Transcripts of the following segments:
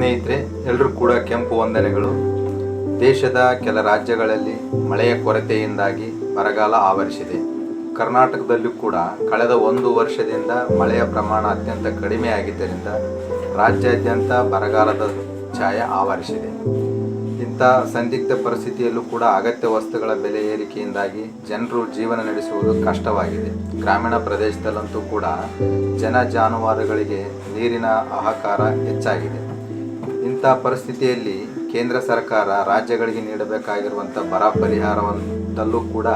ಸ್ನೇಹಿತರೆ ಎಲ್ಲರೂ ಕೂಡ ಕೆಂಪು ವಂದನೆಗಳು. ದೇಶದ ಕೆಲ ರಾಜ್ಯಗಳಲ್ಲಿ ಮಳೆಯ ಕೊರತೆಯಿಂದಾಗಿ ಬರಗಾಲ ಆವರಿಸಿದೆ. ಕರ್ನಾಟಕದಲ್ಲೂ ಕೂಡ ಕಳೆದ ಒಂದು ವರ್ಷದಿಂದ ಮಳೆಯ ಪ್ರಮಾಣ ಅತ್ಯಂತ ಕಡಿಮೆ ಆಗಿದ್ದರಿಂದ ರಾಜ್ಯಾದ್ಯಂತ ಬರಗಾಲದ ಛಾಯ ಆವರಿಸಿದೆ. ಇಂಥ ಸಂದಿಗ್ಧ ಪರಿಸ್ಥಿತಿಯಲ್ಲೂ ಕೂಡ ಅಗತ್ಯ ವಸ್ತುಗಳ ಬೆಲೆ ಏರಿಕೆಯಿಂದಾಗಿ ಜನರು ಜೀವನ ನಡೆಸುವುದು ಕಷ್ಟವಾಗಿದೆ. ಗ್ರಾಮೀಣ ಪ್ರದೇಶದಲ್ಲಂತೂ ಕೂಡ ಜನ ಜಾನುವಾರುಗಳಿಗೆ ನೀರಿನ ಹಾಹಾಕಾರ ಹೆಚ್ಚಾಗಿದೆ. ಇಂಥ ಪರಿಸ್ಥಿತಿಯಲ್ಲಿ ಕೇಂದ್ರ ಸರ್ಕಾರ ರಾಜ್ಯಗಳಿಗೆ ನೀಡಬೇಕಾಗಿರುವಂಥ ಬರ ಪರಿಹಾರದಲ್ಲೂ ಕೂಡ,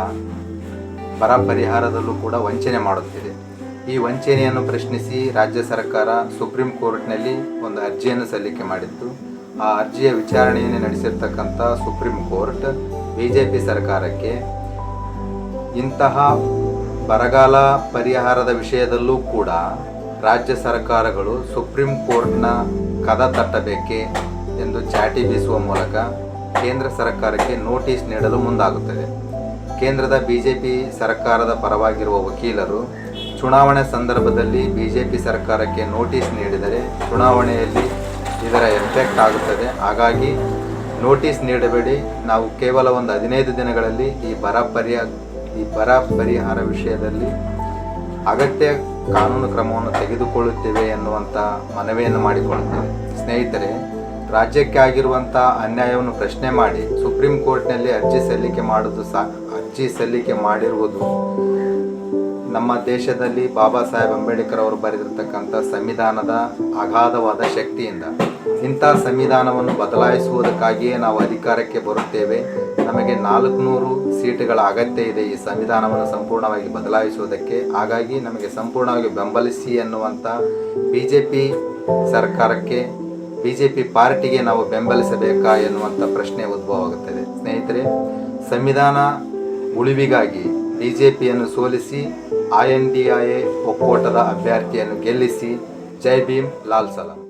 ಬರ ಪರಿಹಾರದಲ್ಲೂ ಕೂಡ ವಂಚನೆ ಮಾಡುತ್ತಿದೆ. ಈ ವಂಚನೆಯನ್ನು ಪ್ರಶ್ನಿಸಿ ರಾಜ್ಯ ಸರ್ಕಾರ ಸುಪ್ರೀಂ ಕೋರ್ಟ್ನಲ್ಲಿ ಒಂದು ಅರ್ಜಿಯನ್ನು ಸಲ್ಲಿಕೆ ಮಾಡಿತ್ತು. ಆ ಅರ್ಜಿಯ ವಿಚಾರಣೆಯನ್ನು ನಡೆಸಿರ್ತಕ್ಕಂಥ supreme court B J P ಸರ್ಕಾರಕ್ಕೆ ಇಂತಹ ಬರಗಾಲ ಪರಿಹಾರದ ವಿಷಯದಲ್ಲೂ ಕೂಡ ರಾಜ್ಯ ಸರ್ಕಾರಗಳು ಸುಪ್ರೀಂ ಕೋರ್ಟ್ನ ಕದ ತಟ್ಟಬೇಕೆ ಎಂದು ಚಾಟಿ ಬೀಸುವ ಮೂಲಕ ಕೇಂದ್ರ ಸರ್ಕಾರಕ್ಕೆ ನೋಟಿಸ್ ನೀಡಲು ಮುಂದಾಗುತ್ತದೆ. ಕೇಂದ್ರದ ಬಿಜೆಪಿ ಸರ್ಕಾರದ ಪರವಾಗಿರುವ ವಕೀಲರು ಚುನಾವಣೆ ಸಂದರ್ಭದಲ್ಲಿ ಬಿಜೆಪಿ ಸರ್ಕಾರಕ್ಕೆ ನೋಟಿಸ್ ನೀಡಿದರೆ ಚುನಾವಣೆಯಲ್ಲಿ ಇದರ ಎಫೆಕ್ಟ್ ಆಗುತ್ತದೆ. ಹಾಗಾಗಿ ನೋಟಿಸ್ ನೀಡಬೇಡಿ. ನಾವು ಕೇವಲ ಒಂದು ಹದಿನೈದು ದಿನಗಳಲ್ಲಿ ಈ ಬರ ಪರಿಹಾರ ಈ ಬರ ಪರಿಹಾರ ವಿಷಯದಲ್ಲಿ ಅಗತ್ಯ ಕಾನೂನು ಕ್ರಮವನ್ನು ತೆಗೆದುಕೊಳ್ಳುತ್ತೇವೆ ಎನ್ನುವಂಥ ಮನವಿಯನ್ನು ಮಾಡಿಕೊಳ್ಳುತ್ತೇವೆ. ಸ್ನೇಹಿತರೆ, ರಾಜ್ಯಕ್ಕೆ ಆಗಿರುವಂಥ ಅನ್ಯಾಯವನ್ನು ಪ್ರಶ್ನೆ ಮಾಡಿ ಸುಪ್ರೀಂ ಕೋರ್ಟ್ನಲ್ಲಿ ಅರ್ಜಿ ಸಲ್ಲಿಕೆ ಮಾಡುವುದು ಸಾ, ಅರ್ಜಿ ಸಲ್ಲಿಕೆ ಮಾಡಿರುವುದು ನಮ್ಮ ದೇಶದಲ್ಲಿ ಬಾಬಾ ಸಾಹೇಬ್ ಅಂಬೇಡ್ಕರ್ ಅವರು ಬರೆದಿರ್ತಕ್ಕಂಥ ಸಂವಿಧಾನದ ಅಗಾಧವಾದ ಶಕ್ತಿಯಿಂದ. ಇಂಥ ಸಂವಿಧಾನವನ್ನು ಬದಲಾಯಿಸುವುದಕ್ಕಾಗಿಯೇ ನಾವು ಅಧಿಕಾರಕ್ಕೆ ಬರುತ್ತೇವೆ. ನಮಗೆ ನಾಲ್ಕುನೂರು ಸೀಟುಗಳ ಅಗತ್ಯ ಇದೆ ಈ ಸಂವಿಧಾನವನ್ನು ಸಂಪೂರ್ಣವಾಗಿ ಬದಲಾಯಿಸುವುದಕ್ಕೆ. ಹಾಗಾಗಿ ನಮಗೆ ಸಂಪೂರ್ಣವಾಗಿ ಬೆಂಬಲಿಸಿ ಎನ್ನುವಂಥ ಬಿ ಜೆ ಪಿ ಸರ್ಕಾರಕ್ಕೆ ಬಿ ಜೆ ಪಿ ಪಾರ್ಟಿಗೆ ನಾವು ಬೆಂಬಲಿಸಬೇಕಾ ಎನ್ನುವಂಥ ಪ್ರಶ್ನೆ ಉದ್ಭವವಾಗುತ್ತದೆ ಸ್ನೇಹಿತರೆ, ಸಂವಿಧಾನ ಉಳಿವಿಗಾಗಿ ಬಿ ಜೆ ಪಿಯನ್ನು ಸೋಲಿಸಿ I N D I A ಒಕ್ಕೂಟದ ಅಭ್ಯರ್ಥಿಯನ್ನು ಗೆಲ್ಲಿಸಿ. ಜೈ ಭೀಮ್, ಲಾಲ್ ಸಲಾಂ.